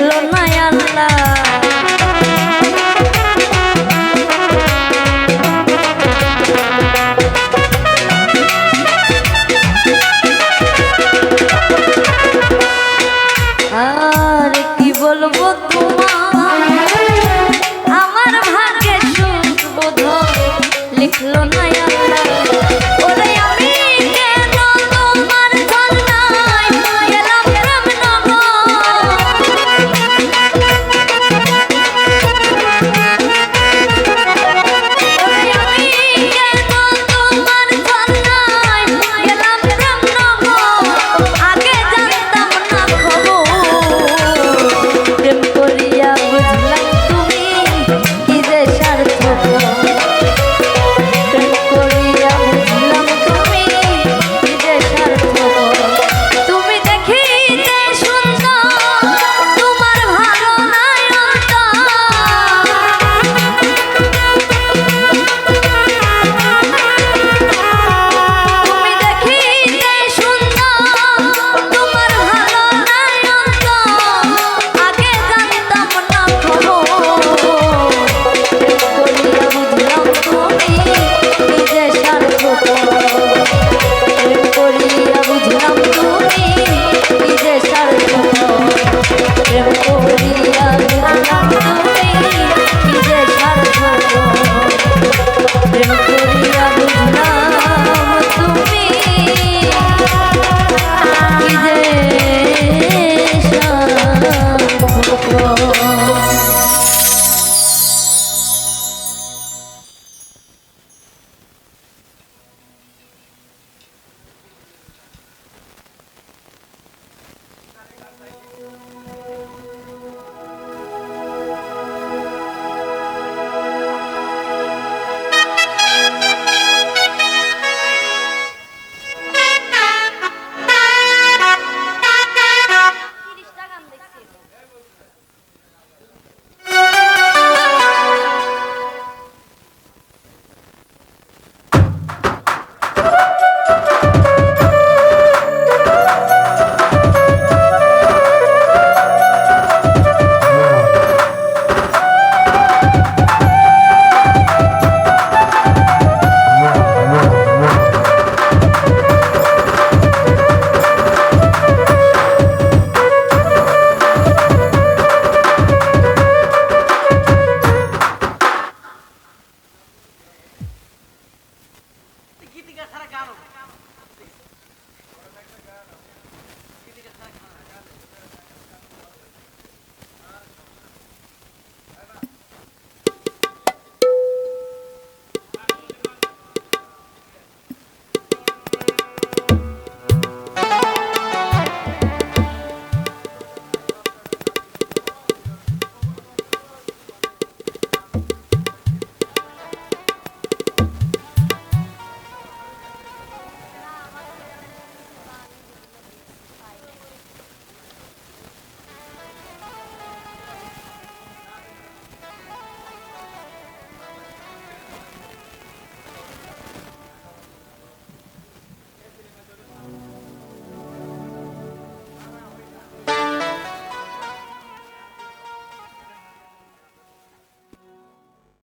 lo más. গীতিকার ছাড়া গান হবে। গীতিকার ছাড়া গান